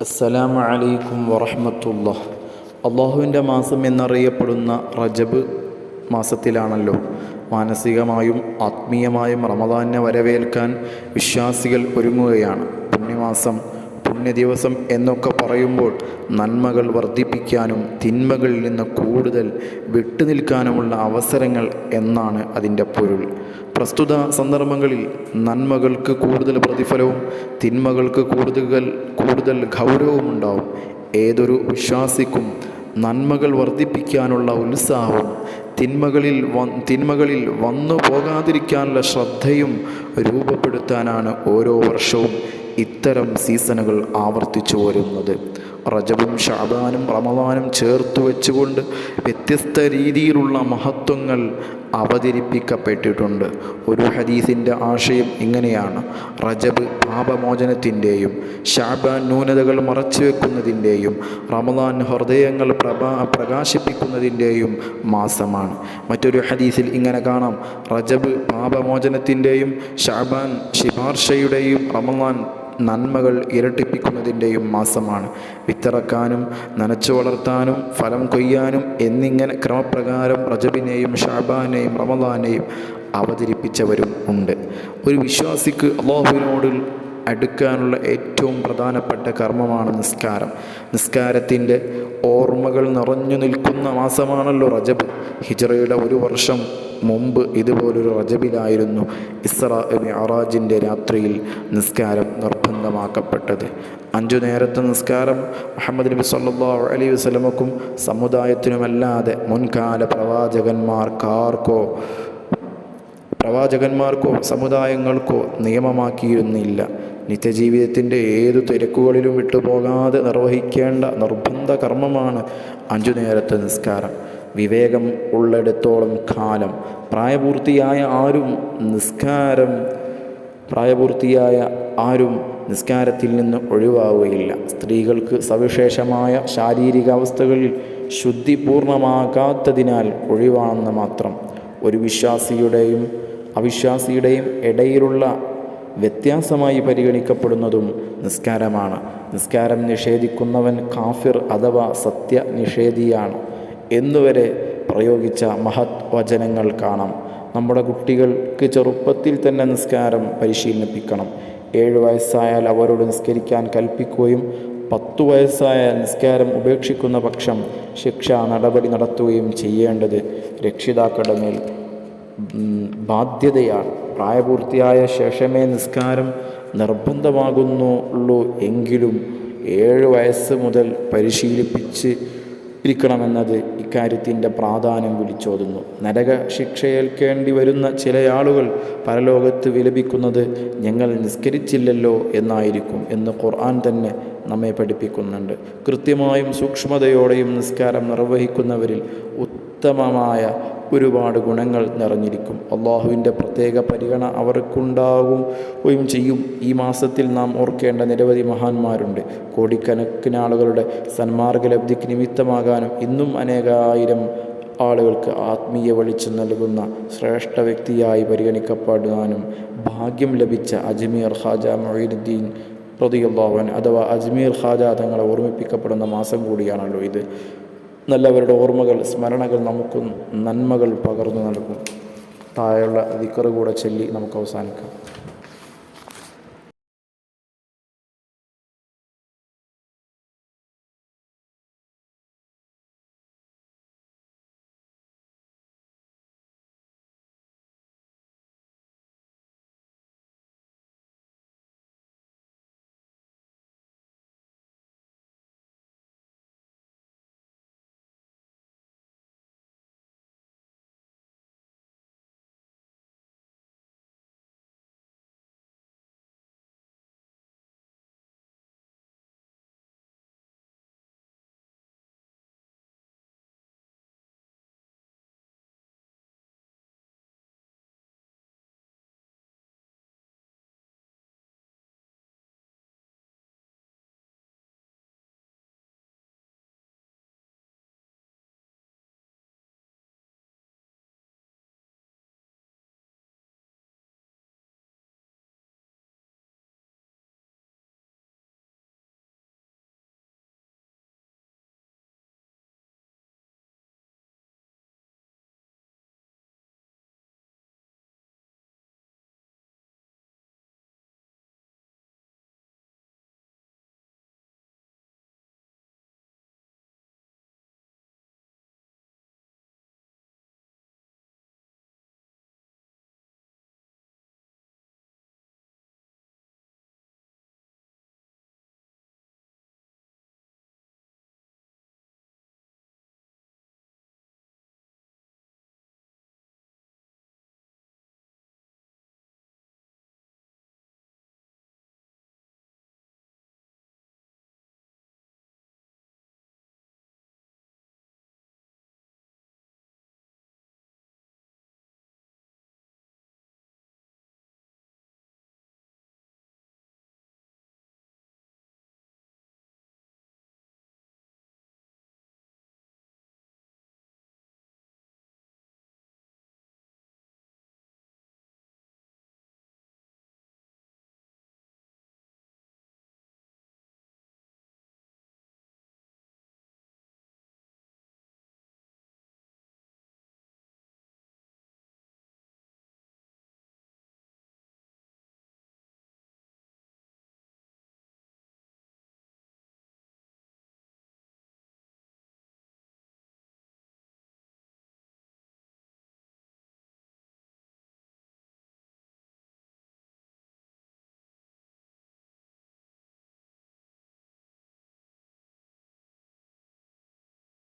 അസ്സലാമു അലൈക്കും വറഹമത്തുള്ള അള്ളാഹുവിന്റെ മാസം എന്നറിയപ്പെടുന്ന റജബ് മാസത്തിലാണല്ലോ. മാനസികമായും ആത്മീയമായും റമദാനെ വരവേൽക്കാൻ വിശ്വാസികൾ ഒരുങ്ങുകയാണ്. പുണ്യമാസം പുണ്യദിവസം എന്നൊക്കെ പറയുമ്പോൾ നന്മകൾ വർദ്ധിപ്പിക്കാനും തിന്മകളിൽ നിന്ന് കൂടുതൽ വിട്ടുനിൽക്കാനുമുള്ള അവസരങ്ങൾ എന്നാണ് അതിന്റെ പൊരുൾ. പ്രസ്തുത സന്ദർഭങ്ങളിൽ നന്മകൾക്ക് കൂടുതൽ പ്രതിഫലവും തിന്മകൾക്ക് കൂടുതൽ കൂടുതൽ ഗൗരവവും ഉണ്ടാവും. ഏതൊരു വിശ്വാസിക്കും നന്മകൾ വർദ്ധിപ്പിക്കാനുള്ള ഉത്സാഹവും തിന്മകളിൽ തിന്മകളിൽ വന്നു പോകാതിരിക്കാനുള്ള ശ്രദ്ധയും രൂപപ്പെടുത്താനാണ് ഓരോ വർഷവും ഇത്തരം സീസണുകൾ ആവർത്തിച്ചു വരുന്നത്. റജബും ഷാബാനും റമദാനും ചേർത്ത് വെച്ചുകൊണ്ട് വ്യത്യസ്ത രീതിയിലുള്ള മഹത്വങ്ങൾ അവതരിപ്പിക്കപ്പെട്ടിട്ടുണ്ട്. ഒരു ഹദീസിന്റെ ആശയം ഇങ്ങനെയാണ്. റജബ് പാപമോചനത്തിന്റെയും ഷാബാൻ ന്യൂനതകൾ മറച്ചു വെക്കുന്നതിന്റെയും റമദാൻ ഹൃദയങ്ങൾ പ്രഭാ പ്രകാശിപ്പിക്കുന്നതിന്റെയും മാസമാണ്. മറ്റൊരു ഹദീസിൽ ഇങ്ങനെ കാണാം. റജബ് പാപമോചനത്തിന്റെയും ഷാബാൻ ശിപാർശയുടെയും റമദാൻ നന്മകൾ ഇരട്ടിപ്പിക്കുന്നതിന്റെയും മാസമാണ്. വിത്തിറക്കാനും നനച്ചു വളർത്താനും ഫലം കൊയ്യാനും എന്നിങ്ങനെ ക്രമപ്രകാരം റജബിനെയും ഷാബാനെയും റമദാനെയും അവതരിപ്പിച്ചവരും ഉണ്ട്. ഒരു വിശ്വാസിക്ക് അള്ളാഹുവിനോട് അടുക്കാനുള്ള ഏറ്റവും പ്രധാനപ്പെട്ട കർമ്മമാണ് നിസ്കാരം. നിസ്കാരത്തിന്റെ ഓർമ്മകൾ നിറഞ്ഞു നിൽക്കുന്ന മാസമാണല്ലോ റജബ്. ഹിജറയുടെ ഒരു വർഷം മുമ്പ് ഇതുപോലൊരു റജബിലായിരുന്നു ഇസ്ര മിഅറാജിന്റെ രാത്രിയിൽ നിസ്കാരം നിർബന്ധമാക്കപ്പെട്ടത്. അഞ്ചു നേരത്തെ നിസ്കാരം മുഹമ്മദ് നബി സല്ലാ അലൈഹി വസ്ലമക്കും സമുദായത്തിനുമല്ലാതെ മുൻകാല പ്രവാചകന്മാർക്കാർക്കോ പ്രവാചകന്മാർക്കോ സമുദായങ്ങൾക്കോ നിയമമാക്കിയിരുന്നില്ല. നിത്യജീവിതത്തിന്റെ ഏതു തിരക്കുകളിലും വിട്ടുപോകാതെ നിർവഹിക്കേണ്ട നിർബന്ധ കർമ്മമാണ് അഞ്ചു നേരത്തെ നിസ്കാരം. വിവേകം ഉള്ളിടത്തോളം കാലം. പ്രായപൂർത്തിയായ ആരും നിസ്കാരം പ്രായപൂർത്തിയായ ആരും നിസ്കാരത്തിൽ നിന്ന് ഒഴിവാവുകയില്ല. സ്ത്രീകൾക്ക് സവിശേഷമായ ശാരീരികാവസ്ഥകളിൽ ശുദ്ധി പൂർണമാകാത്തതിനാൽ ഒഴിവാണെന്ന് മാത്രം. ഒരു വിശ്വാസിയുടെയും അവിശ്വാസിയുടെയും ഇടയിലുള്ള വ്യത്യാസമായി പരിഗണിക്കപ്പെടുന്നതും നിസ്കാരമാണ്. നിസ്കാരം നിഷേധിക്കുന്നവൻ കാഫിർ അഥവാ സത്യനിഷേധിയാണ്. എന്നുവരെ പ്രയോഗിച്ച മഹത് വചനങ്ങൾ കാണാം. നമ്മുടെ കുട്ടികൾക്ക് ചെറുപ്പത്തിൽ തന്നെ നിസ്കാരം പരിശീലിപ്പിക്കണം ഏഴ് വയസ്സായാൽ അവരോട് നിസ്കരിക്കാൻ കൽപ്പിക്കുകയും പത്തു വയസ്സായ നിസ്കാരം ഉപേക്ഷിക്കുന്ന പക്ഷം ശിക്ഷാ നടപടി നടത്തുകയും ചെയ്യേണ്ടത് രക്ഷിതാക്കളുടെ മേൽ ബാധ്യതയാണ്. പ്രായപൂർത്തിയായ ശേഷമേ നിസ്കാരം നിർബന്ധമാകുന്നുള്ളൂ എങ്കിലും ഏഴ് വയസ്സ് മുതൽ പരിശീലിപ്പിച്ച് ഇരിക്കണമെന്നത് ഇക്കാര്യത്തിന്റെ പ്രാധാന്യം വിളിച്ചോതുന്നു. നരക ശിക്ഷയേൽക്കേണ്ടി വരുന്ന ചില ആളുകൾ പരലോകത്ത് വിലപിക്കുന്നത് ഞങ്ങൾ നിസ്കരിച്ചില്ലല്ലോ എന്നായിരിക്കും എന്ന് ഖുർആൻ തന്നെ നമ്മെ പഠിപ്പിക്കുന്നുണ്ട്. കൃത്യമായും സൂക്ഷ്മതയോടെയും നിസ്കാരം നിർവഹിക്കുന്നവരിൽ ഉത്തമമായ ഒരുപാട് ഗുണങ്ങൾ നിറഞ്ഞിരിക്കും. അള്ളാഹുവിന്റെ പ്രത്യേക പരിഗണ അവർക്കുണ്ടാവുകയും ചെയ്യും. ഈ മാസത്തിൽ നാം ഓർക്കേണ്ട നിരവധി മഹാന്മാരുണ്ട്. കോടിക്കണക്കിന് ആളുകളുടെ സന്മാർഗ ലബ്ധിക്ക് നിമിത്തമാകാനും ഇന്നും അനേകായിരം ആളുകൾക്ക് ആത്മീയ വെളിച്ചം നൽകുന്ന ശ്രേഷ്ഠ വ്യക്തിയായി പരിഗണിക്കപ്പെടാനും ഭാഗ്യം ലഭിച്ച അജ്മീർ ഖാജ മൊയ്നുദ്ദീൻ പ്രതിയുള്ളവൻ അഥവാ അജ്മീർ ഖാജ തങ്ങളെ ഓർമ്മിപ്പിക്കപ്പെടുന്ന മാസം കൂടിയാണല്ലോ ഇത്. നല്ലവരുടെ ഓർമ്മകൾ സ്മരണകൾ നമുക്കും നന്മകൾ പകർന്നു നൽകും. താഴെയുള്ള ദിക്കറ് കൂടെ ചൊല്ലി നമുക്ക് അവസാനിക്കാം.